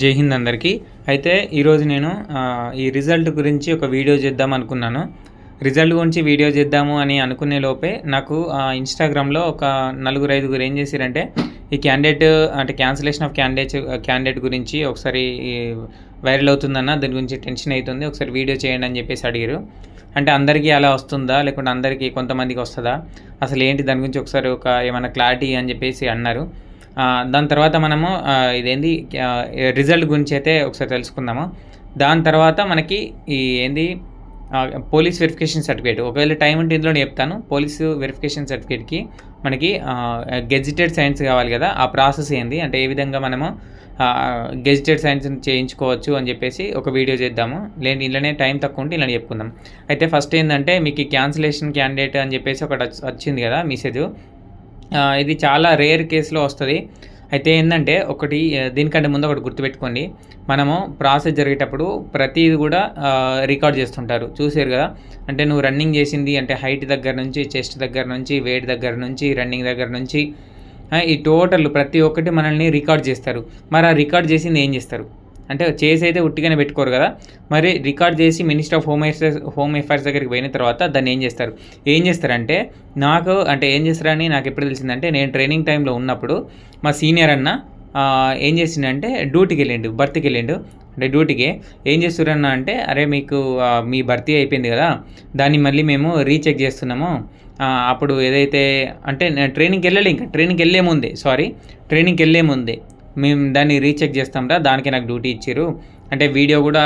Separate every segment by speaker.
Speaker 1: జై హింద్ అందరికీ. అయితే ఈరోజు నేను ఈ రిజల్ట్ గురించి ఒక వీడియో చేద్దాం అనుకున్నాను. రిజల్ట్ గురించి వీడియో చేద్దాము అని అనుకునే లోపే నాకు ఆ, ఇన్స్టాగ్రామ్లో ఒక నలుగురు ఐదుగురు ఏం చేశారంటే ఈ క్యాండిడేట్ అంటే క్యాన్సిలేషన్ ఆఫ్ క్యాండిడేట్ క్యాండిడేట్ గురించి ఒకసారి వైరల్ అవుతుందన్న దాని గురించి టెన్షన్ అవుతుంది ఒకసారి వీడియో చేయండి అని చెప్పేసి అడిగారు. అంటే అందరికీ అలా వస్తుందా? లేకుంటే అందరికీ కొంతమందికి వస్తుందా? అసలు ఏంటి దాని గురించి ఒకసారి ఒక ఏమైనా క్లారిటీ అని చెప్పేసి అన్నారు. దాని తర్వాత మనము ఇదేంది రిజల్ట్ గురించి అయితే ఒకసారి తెలుసుకుందాము. దాని తర్వాత మనకి ఈ ఏంది పోలీస్ వెరిఫికేషన్ సర్టిఫికేట్ ఒకవేళ టైం ఉంటే ఇందులో చెప్తాను. పోలీసు వెరిఫికేషన్ సర్టిఫికేట్కి మనకి గెజిటెడ్ సైన్స్ కావాలి కదా. ఆ ప్రాసెస్ ఏంది అంటే ఏ విధంగా మనము గెజిటెడ్ సైన్స్ చేయించుకోవచ్చు అని చెప్పేసి ఒక వీడియో చేద్దాము. లేని ఇలానే టైం తక్కువ ఉంటే ఇలా చెప్పుకుందాం. అయితే ఫస్ట్ ఏంటంటే మీకు క్యాన్సిలేషన్ క్యాండిడేట్ అని చెప్పేసి ఒకటి వచ్చింది కదా మెసేజ్ ఇది చాలా రేర్ కేసులో వస్తుంది. అయితే ఏంటంటే ఒకటి దీనికంటే ముందు ఒకటి గుర్తుపెట్టుకోండి. మనము ప్రాసెస్ జరిగేటప్పుడు ప్రతిది కూడా రికార్డ్ చేస్తుంటారు. చూసారు కదా? అంటే నువ్వు రన్నింగ్ చేసింది అంటే హైట్ దగ్గర నుంచి చెస్ట్ దగ్గర నుంచి వెయిట్ దగ్గర నుంచి రన్నింగ్ దగ్గర నుంచి ఈ టోటల్ ప్రతి ఒక్కటి మనల్ని రికార్డ్ చేస్తారు. మరి ఆ రికార్డ్ చేసింది ఏం చేస్తారు? అంటే చేసి అయితే ఉట్టిగానే పెట్టుకోరు కదా. మరి రికార్డ్ చేసి minister of home affairs home affairs దగ్గరికి పోయిన తర్వాత దాన్ని ఏం చేస్తారు? ఏం చేస్తారంటే నాకు అంటే ఏం చేస్తారని నాకు ఎప్పుడు తెలిసిందంటే నేను ట్రైనింగ్ టైంలో ఉన్నప్పుడు మా సీనియర్ అన్న ఏం చేసిండంటే డ్యూటీకి వెళ్ళిండు భర్తీకి వెళ్ళిండు. అంటే డ్యూటీకి ఏం చేస్తురన్న అంటే అరే మీకు మీ భర్తీ అయిపోయింది కదా దాన్ని మళ్ళీ మేము రీచెక్ చేస్తున్నాము. అప్పుడు ఏదైతే అంటే నేను ట్రైనింగ్కి వెళ్ళలే ఇంకా ట్రైనింగ్కి వెళ్ళే ముందే సారీ ట్రైనింగ్కి వెళ్ళే ముందే మేము దాన్ని రీచెక్ చేస్తాంరా దానికి నాకు డ్యూటీ ఇచ్చారు అంటే వీడియో కూడా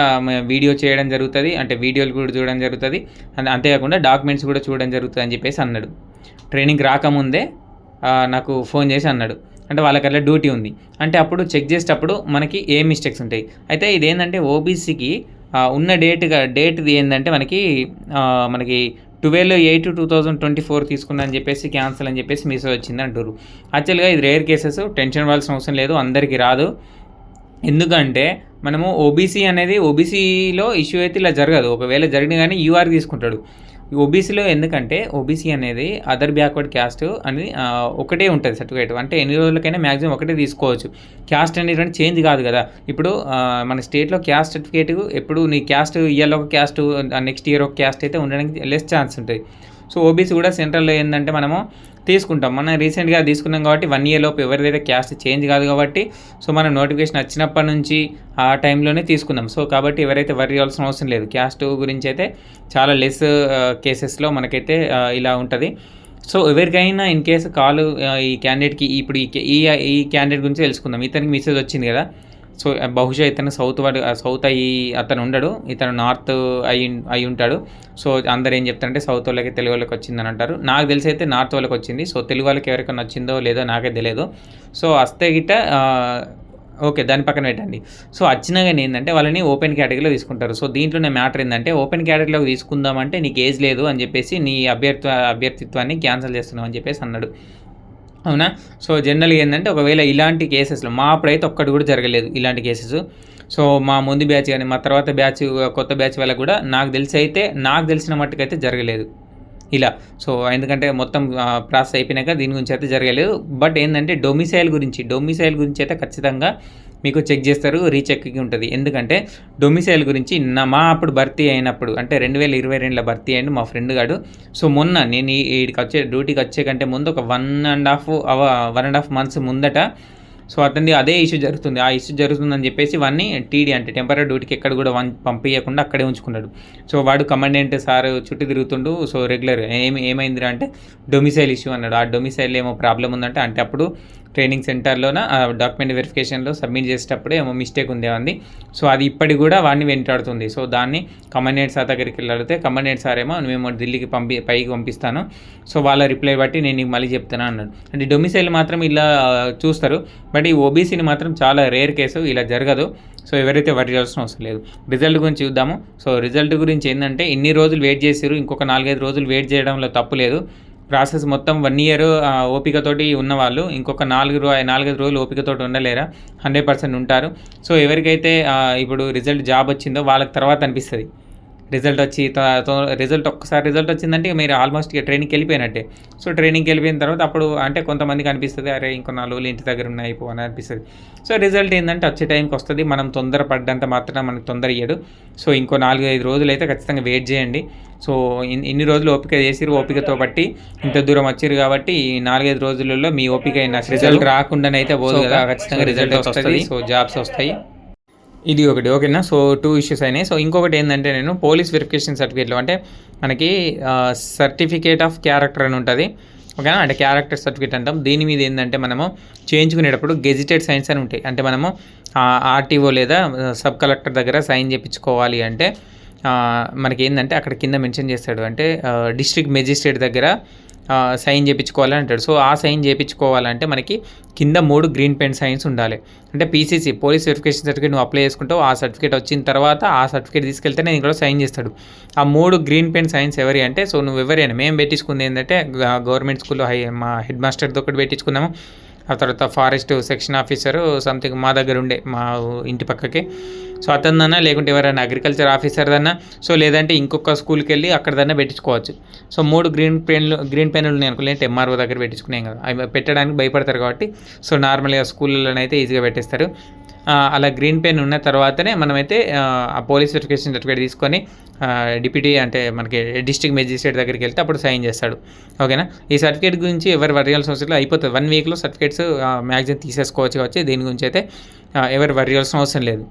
Speaker 1: వీడియో చేయడం జరుగుతుంది అంటే వీడియోలు కూడా చూడడం జరుగుతుంది. అంతే అంతేకాకుండా డాక్యుమెంట్స్ కూడా చూడడం జరుగుతుంది అని చెప్పేసి అన్నాడు. ట్రైనింగ్ రాకముందే నాకు ఫోన్ చేసి అన్నాడు. అంటే వాళ్ళకి అట్లా డ్యూటీ ఉంది. అంటే అప్పుడు చెక్ చేసేటప్పుడు మనకి ఏ మిస్టేక్స్ ఉంటాయి. అయితే ఇదేంటంటే ఓబీసీకి ఉన్న డేట్గా డేట్ది ఏంటంటే మనకి మనకి twelve eight two thousand twenty four తీసుకున్నా అని చెప్పేసి క్యాన్సిల్ అని చెప్పేసి మెసేజ్ వచ్చింది అంటారు యాక్చువల్గా ఇది రేర్ కేసెస్ టెన్షన్ పడాల్సిన అవసరం లేదు అందరికీ రాదు. ఎందుకంటే మనము ఓబీసీ అనేది ఓబీసీలో ఇష్యూ అయితే ఇలా జరగదు. ఒకవేళ జరిగిన కానీ యూఆర్ తీసుకుంటాడు. ఓబీసీలో ఎందుకంటే ఓబీసీ అనేది అదర్ బ్యాక్వర్డ్ క్యాస్ట్ అని ఒకటే ఉంటుంది సర్టిఫికేట్ అంటే ఎన్ని రోజులకైనా మ్యాక్సిమం ఒకటే తీసుకోవచ్చు. క్యాస్ట్ అనేది చేంజ్ కాదు కదా. ఇప్పుడు మన స్టేట్లో క్యాస్ట్ సర్టిఫికేట్ ఎప్పుడు నీ క్యాస్ట్ ఇయర్లో ఒక క్యాస్ట్ నెక్స్ట్ ఇయర్ ఒక క్యాస్ట్ అయితే ఉండడానికి లెస్ ఛాన్స్ ఉంటుంది సో ఓబీసీ కూడా సెంట్రల్లో ఏంటంటే మనము తీసుకుంటాం. మనం రీసెంట్గా తీసుకున్నాం కాబట్టి వన్ ఇయర్ లోపు ఎవరిదైతే క్యాస్ట్ చేంజ్ కాదు కాబట్టి సో మనం నోటిఫికేషన్ వచ్చినప్పటి నుంచి ఆ టైంలోనే తీసుకుందాం సో కాబట్టి ఎవరైతే వరి అవ్వాల్సిన అవసరం లేదు. క్యాస్ట్ గురించి అయితే చాలా లెస్ కేసెస్లో మనకైతే ఇలా ఉంటుంది. సో ఎవరికైనా ఇన్ కేసు కాల్ ఈ క్యాండిడేట్కి ఇప్పుడు ఈ ఈ ఈ క్యాండిడేట్ గురించి తెలుసుకుందాం. ఇతనికి మెసేజ్ వచ్చింది కదా. సో బహుశా ఇతను సౌత్ వాడు సౌత్ అయ్యి అతను ఉండడు. ఇతను నార్త్ అయి అయి ఉంటాడు. సో అందరు ఏం చెప్తారంటే సౌత్ వాళ్ళకి తెలుగు వాళ్ళకి వచ్చిందని అంటారు. నాకు తెలిసి అయితే నార్త్ వాళ్ళకి వచ్చింది. సో తెలుగు వాళ్ళకి ఎవరికైనా వచ్చిందో లేదో నాకే తెలియదు. సో వస్తే గిట్ట ఓకే దాని పక్కన పెట్టండి. సో వచ్చినా కానీ ఏంటంటే వాళ్ళని ఓపెన్ కేటగిరీలో తీసుకుంటారు. సో దీంట్లోనే మ్యాటర్ ఏంటంటే ఓపెన్ కేటగిరీలోకి తీసుకుందామంటే నీకు ఏజ్ లేదు అని చెప్పేసి నీ అభ్యర్థి అభ్యర్థిత్వాన్ని క్యాన్సిల్ చేస్తున్నావు అని చెప్పేసి అన్నాడు. అవునా? సో జనరల్గా ఏంటంటే ఒకవేళ ఇలాంటి కేసెస్లో మా అప్పుడైతే ఒక్కటి కూడా జరగలేదు ఇలాంటి కేసెస్ సో మా ముందు బ్యాచ్ కానీ మా తర్వాత బ్యాచ్ కొత్త బ్యాచ్ వాళ్ళకి కూడా నాకు తెలిసి అయితే నాకు తెలిసిన మట్టుకైతే జరగలేదు. ఇలా. సో ఎందుకంటే మొత్తం ప్రాసెస్ అయిపోయినాక దీని గురించి అయితే జరగలేదు. బట్ ఏంటంటే డొమిసైల్ గురించి డొమిసైల్ గురించి అయితే ఖచ్చితంగా మీకు చెక్ చేస్తారు రీచెక్కి ఉంటుంది. ఎందుకంటే డొమిసైల్ గురించి నా మా అప్పుడు భర్తీ అయినప్పుడు అంటే రెండు వేల ఇరవై రెండులో భర్తీ అయ్యిండు మా ఫ్రెండ్ గాడు. సో మొన్న నేను ఈడికి వచ్చే డ్యూటీకి వచ్చే కంటే ముందు ఒక వన్ అండ్ హాఫ్ అవ వన్ అండ్ హాఫ్ మంత్స్ ముందట సో అతనిది అదే ఇష్యూ జరుగుతుంది. ఆ ఇష్యూ జరుగుతుందని చెప్పేసి వాడిని టీడీ అంటే టెంపరీ డ్యూటీకి ఎక్కడ కూడా వన్ పంపించకుండా అక్కడే ఉంచుకున్నాడు. సో వాడు కమాండెంట్ సార్ చుట్టూ తిరుగుతుండు. సో రెగ్యులర్ ఏమి ఏమైందిరా అంటే డొమిసైల్ ఇష్యూ అన్నాడు. ఆ డొమిసైల్ ఏమో ప్రాబ్లం ఉందంటే అంటే అప్పుడు ట్రైనింగ్ సెంటర్లోన డాక్యుమెంట్ వెరిఫికేషన్లో సబ్మిట్ చేసేటప్పుడు ఏమో మిస్టేక్ ఉంది సో అది ఇప్పటికి కూడా వాడిని వెంటాడుతుంది. సో దాన్ని కమాండెంట్ సార్ దగ్గరికి వెళ్ళితే కమాండెంట్ సార్ ఏమో మేము ఢిల్లీకి పంపి పైకి పంపిస్తాను. సో వాళ్ళ రిప్లై బట్టి నేను మళ్ళీ చెప్తాను అన్నాడు. అంటే డొమిసైల్ మాత్రం ఇలా చూస్తారు. బట్ ఈ ఓబీసీని మాత్రం చాలా రేర్ కేసు ఇలా జరగదు. సో ఎవరైతే వరి చేయాల్సిన అవసరం లేదు. రిజల్ట్ గురించి చూద్దాము. సో రిజల్ట్ గురించి ఏంటంటే ఇన్ని రోజులు వెయిట్ చేసారు ఇంకొక నాలుగైదు రోజులు వెయిట్ చేయడంలో తప్పు లేదు. ప్రాసెస్ మొత్తం వన్ ఇయర్ ఓపికతోటి ఉన్నవాళ్ళు. ఇంకొక నాలుగు రో నాలుగైదు రోజులు ఓపికతోటి ఉండలేరా? హండ్రెడ్ పర్సెంట్ ఉంటారు. సో ఎవరికైతే ఇప్పుడు రిజల్ట్ జాబ్ వచ్చిందో వాళ్ళకి తర్వాత అనిపిస్తుంది. రిజల్ట్ వచ్చి రిజల్ట్ ఒక్కసారి రిజల్ట్ వచ్చిందంటే మీరు ఆల్మోస్ట్ ఇక ట్రైనింగ్కి వెళ్ళిపోయినట్టే. సో ట్రైనింగ్కి వెళ్ళిపోయిన తర్వాత అప్పుడు అంటే కొంతమందికి అనిపిస్తుంది అరే ఇంకో నాలుగు రోజులు ఇంటి దగ్గర ఉన్నాయి అయిపో అని అనిపిస్తుంది. సో రిజల్ట్ ఏంటంటే వచ్చే టైంకి వస్తుంది. మనం తొందర పడ్డంత మాత్రం మనకు తొందర ఇయ్యడు. సో ఇంకో నాలుగు ఐదు రోజులు అయితే ఖచ్చితంగా వెయిట్ చేయండి. సో ఇన్- ఇన్ని రోజులు ఓపిక చేసిరు ఓపికతో బట్టి ఇంత దూరం వచ్చారు కాబట్టి ఈ నాలుగైదు రోజులలో మీ ఓపిక అయిన రిజల్ట్ రాకుండానైతే పోదు కదా ఖచ్చితంగా రిజల్ట్ వస్తుంది. సో జాబ్స్ వస్తాయి. ఇది ఒకటి ఓకేనా? సో టూ ఇష్యూస్ అయినాయి. సో ఇంకొకటి ఏంటంటే నేను పోలీస్ వెరిఫికేషన్ సర్టిఫికేట్లో అంటే మనకి సర్టిఫికేట్ ఆఫ్ క్యారెక్టర్ అని ఉంటుంది. ఓకేనా? అంటే క్యారెక్టర్ సర్టిఫికేట్ అంటాం. దీని మీద ఏంటంటే మనము చేయించుకునేటప్పుడు గెజిటెడ్ సైన్స్ అని ఉంటాయి. అంటే మనము ఆర్టీఓ లేదా సబ్ కలెక్టర్ దగ్గర సైన్ చేయించుకోవాలి అంటే మనకి ఏంటంటే అక్కడ కింద మెన్షన్ చేస్తాడు అంటే డిస్ట్రిక్ట్ మెజిస్ట్రేట్ దగ్గర సైన్ చేయించుకోవాలని అంటాడు. సో ఆ సైన్ చేయించుకోవాలంటే మనకి కింద మూడు గ్రీన్ పెన్ సైన్స్ ఉండాలి. అంటే పీసీసీ పోలీస్ వెరిఫికేషన్ సర్టిఫికేట్ నువ్వు అప్లై చేసుకుంటావు ఆ సర్టిఫికేట్ వచ్చిన తర్వాత ఆ సర్టిఫికేట్ తీసుకెళ్తే నేను కూడా సైన్ చేస్తాడు. ఆ మూడు గ్రీన్ పెన్ సైన్స్ ఎవరి అంటే సో నువ్వు ఎవరైనా మేము పెట్టించుకుంది ఏంటంటే గవర్నమెంట్ స్కూల్లో హై మా హెడ్ మాస్టర్తో ఒకటి పెట్టించుకున్నాము ఆ తర్వాత ఫారెస్ట్ సెక్షన్ ఆఫీసర్ సంథింగ్ మా దగ్గర ఉండే మా ఇంటి పక్కకి. సో అతనిదన్నా లేకుంటే ఎవరైనా అగ్రికల్చర్ ఆఫీసర్ దన్నా సో లేదంటే ఇంకొక స్కూల్కి వెళ్ళి అక్కడదన్నా పెట్టించుకోవచ్చు. సో మూడు గ్రీన్ పెన్లు గ్రీన్ పెన్లు నేను అనుకోలేంటే ఎంఆర్ఓ దగ్గర పెట్టించుకునేం కదా. అవి పెట్టడానికి భయపడతారు కాబట్టి సో నార్మల్గా స్కూళ్ళలోనైతే ఈజీగా పెట్టేస్తారు. అలా గ్రీన్ పెన్ ఉన్న తర్వాతనే మనమైతే ఆ, పోలీస్ వెరిఫికేషన్ సర్టిఫికేట్ తీసుకొని డిప్యూటీ అంటే మనకి డిస్ట్రిక్ట్ మెజిస్ట్రేట్ దగ్గరికి వెళ్తే అప్పుడు సైన్ చేస్తాడు. ఓకేనా? ఈ సర్టిఫికేట్ గురించి ఎవరు వర్యాల్సిన అవసరం అయిపోతుంది. వన్ వీక్లో సర్టిఫికేట్స్ మ్యాక్సిమం తీసేసుకోవచ్చు వచ్చి దీని గురించి అయితే ఎవరు వర్యాల్సిన అవసరం లేదు.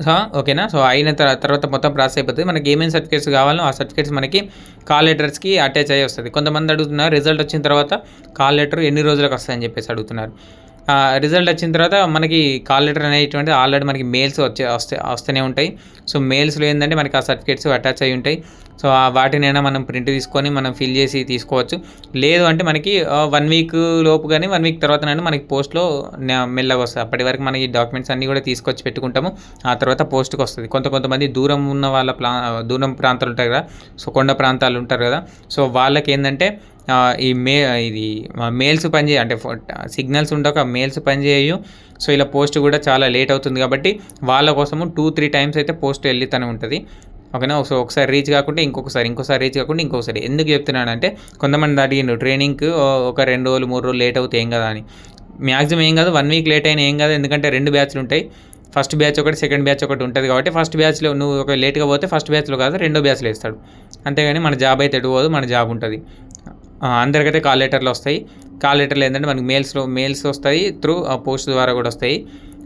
Speaker 1: సో ఓకేనా? సో అయిన తర్వాత మొత్తం ప్రాసెస్ అయిపోతుంది. మనకి ఏమేమి సర్టిఫికేట్స్ కావాలో ఆ సర్టిఫికేట్స్ మనకి కాల్ లెటర్స్కి అటాచ్ అయ్యి వస్తుంది. కొంతమంది అడుగుతున్నారు. రిజల్ట్ వచ్చిన తర్వాత కాల్ లెటర్ ఎన్ని రోజులకు వస్తాయని చెప్పేసి అడుగుతున్నారు. రిజల్ట్ వచ్చిన తర్వాత మనకి కాల్ లెటర్ అనేటువంటి ఆల్రెడీ మనకి మెయిల్స్ వచ్చే వస్తే వస్తూనే ఉంటాయి. సో మెయిల్స్లో ఏంటంటే మనకి ఆ సర్టిఫికేట్స్ అటాచ్ అయి ఉంటాయి. సో ఆ వాటినైనా మనం ప్రింట్ తీసుకొని మనం ఫిల్ చేసి తీసుకోవచ్చు. లేదు అంటే మనకి వన్ వీక్ లోపు కానీ వన్ వీక్ తర్వాతనైనా మనకి పోస్ట్లో మెల్లగా వస్తుంది. అప్పటి వరకు మనకి డాక్యుమెంట్స్ అన్నీ కూడా తీసుకొచ్చి పెట్టుకుంటాము. ఆ తర్వాత పోస్ట్కి వస్తుంది. కొంత కొంతమంది దూరం ఉన్న వాళ్ళ ప్లా దూరం ప్రాంతాలు ఉంటాయి కదా. సో కొండ ప్రాంతాలు ఉంటారు కదా. సో వాళ్ళకి ఏంటంటే ఈ మే ఇది మెయిల్స్ పనిచేయ అంటే సిగ్నల్స్ ఉండక మెయిల్స్ పనిచేయు సో ఇలా పోస్ట్ కూడా చాలా లేట్ అవుతుంది కాబట్టి వాళ్ళ కోసము టూ త్రీ టైమ్స్ అయితే పోస్ట్ వెళ్ళితనే ఉంటుంది. ఓకేనా? సో ఒకసారి రీచ్ కాకుండా ఇంకొకసారి ఇంకోసారి రీచ్ కాకుండా ఇంకొకసారి. ఎందుకు చెప్తున్నానంటే కొంతమంది అడిగిండు ట్రైనింగ్కి ఒక రెండు రోజులు మూడు రోజులు లేట్ అవుతాయి ఏం కదా? అని. మ్యాక్సిమం ఏం కాదు వన్ వీక్ లేట్ అయినా ఏం కాదు ఎందుకంటే రెండు బ్యాచ్లు ఉంటాయి. ఫస్ట్ బ్యాచ్ ఒకటి సెకండ్ బ్యాచ్ ఒకటి ఉంటుంది కాబట్టి ఫస్ట్ బ్యాచ్లో నువ్వు ఒక లేట్గా పోతే ఫస్ట్ బ్యాచ్లో కాదు రెండో బ్యాచ్లో వేస్తాడు. అంతేగాని మన జాబ్ అయితే ఎటు పోదు మన జాబ్ ఉంటుంది. అందరికైతే కాల్ లెటర్లు వస్తాయి. కాల్ లెటర్లు ఏంటంటే మనకి మెయిల్స్లో మెయిల్స్ వస్తాయి త్రూ పోస్ట్ ద్వారా కూడా వస్తాయి.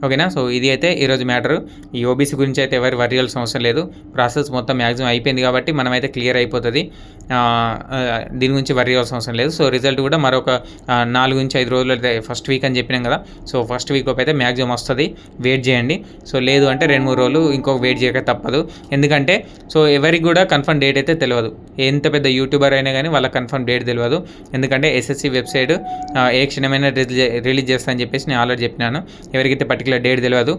Speaker 1: ఓకేనా? సో ఇది అయితే ఈరోజు మ్యాటర్. ఈ ఓబీసీ గురించి అయితే ఎవరు వర్యాల్సిన అవసరం లేదు. ప్రాసెస్ మొత్తం మ్యాక్సిమం అయిపోయింది కాబట్టి మనమైతే క్లియర్ అయిపోతుంది. దీని గురించి వర్యాల్సిన అవసరం లేదు. సో రిజల్ట్ కూడా మరొక నాలుగు నుంచి ఐదు రోజులు అయితే ఫస్ట్ వీక్ అని చెప్పినాం కదా. సో ఫస్ట్ వీక్ లోపు అయితే మ్యాక్సిమం వస్తుంది. వెయిట్ చేయండి. సో లేదు అంటే రెండు మూడు రోజులు ఇంకొక వెయిట్ చేయక తప్పదు. ఎందుకంటే సో ఎవరికి కూడా కన్ఫర్మ్ డేట్ అయితే తెలియదు. ఎంత పెద్ద యూట్యూబర్ అయినా కానీ వాళ్ళకి కన్ఫర్మ్ డేట్ తెలియదు. ఎందుకంటే ఎస్ఎస్సి వెబ్సైట్ ఏ క్షణమైనా రిలీజ్ రిలీజ్ చేస్తా అని చెప్పేసి నేను ఆల్రెడీ చెప్పినాను. ఎవరికైతే పర్టికులర్ డేట్ తెలియదు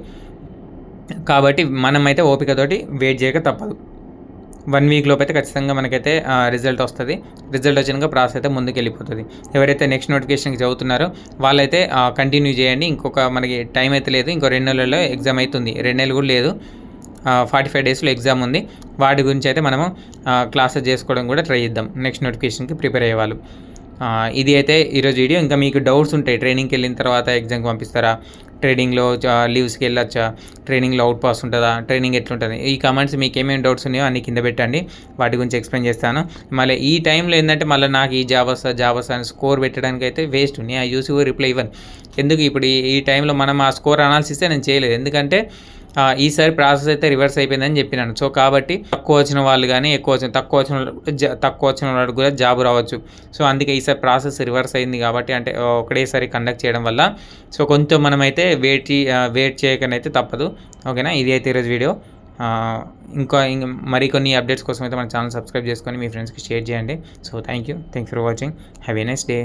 Speaker 1: కాబట్టి మనమైతే ఓపికతోటి వెయిట్ చేయక తప్పదు. వన్ వీక్ లోపు అయితే ఖచ్చితంగా మనకైతే రిజల్ట్ వస్తుంది. రిజల్ట్ వచ్చినాక ప్రాసెస్ అయితే ముందుకు వెళ్ళిపోతుంది ఎవరైతే నెక్స్ట్ నోటిఫికేషన్కి చదువుతున్నారో వాళ్ళైతే కంటిన్యూ చేయండి. ఇంకొక మనకి టైం అయితే లేదు. ఇంకో రెండు నెలల్లో ఎగ్జామ్ అవుతుంది రెండు నెలలు కూడా లేదు. ఫార్టీ ఫైవ్ డేస్లో ఎగ్జామ్ ఉంది. వాటి గురించి అయితే మనము క్లాసెస్ చేసుకోవడం కూడా ట్రై చేద్దాం. నెక్స్ట్ నోటిఫికేషన్కి ప్రిపేర్ అయ్యేవాళ్ళు ఇది అయితే ఈరోజు వీడియో. ఇంకా మీకు డౌట్స్ ఉంటాయి ట్రైనింగ్కి వెళ్ళిన తర్వాత ఎగ్జామ్కి పంపిస్తారా? ట్రైనింగ్లో లీవ్స్కి వెళ్ళొచ్చా? ట్రైనింగ్లో అవుట్ పాస్ ఉంటుందా? ట్రైనింగ్ ఎట్లుంటుంది? ఈ కమెంట్స్ మీకు ఏమేమి డౌట్స్ ఉన్నాయో అన్ని కింద పెట్టండి. వాటి గురించి ఎక్స్ప్లెయిన్ చేస్తాను. మళ్ళీ ఈ టైంలో ఏంటంటే మళ్ళీ నాకు ఈ జాబ్ వస్తా జాబ్ వస్తా అని స్కోర్ పెట్టడానికి అయితే వేస్ట్. ఉన్నాయి ఆ యూసీ రిప్లై ఇవ్వను. ఎందుకు ఇప్పుడు ఈ- ఈ టైంలో మనం ఆ స్కోర్ అనాలిసిస్తే నేను చేయలేదు. ఎందుకంటే ఈసారి ప్రాసెస్ అయితే రివర్స్ అయిపోయిందని చెప్పినాను. సో కాబట్టి తక్కువ వచ్చిన వాళ్ళు కానీ ఎక్కువ వచ్చిన తక్కువ వచ్చిన వాళ్ళు తక్కువ వచ్చిన వాళ్ళకి కూడా జాబ్ రావచ్చు. సో అందుకే ఈసారి ప్రాసెస్ రివర్స్ అయింది కాబట్టి అంటే ఒకటేసారి కండక్ట్ చేయడం వల్ల. సో కొంచెం మనమైతే వెయిట్ వెయిట్ చేయకనైతే తప్పదు. ఓకేనా? ఇది అయితే ఈరోజు వీడియో. ఇంకా మరికొన్ని అప్డేట్స్ కోసం అయితే మన ఛానల్ సబ్స్క్రైబ్ చేసుకొని మీ ఫ్రెండ్స్కి షేర్ చేయండి. So thank you thank for watching. Have a nice day.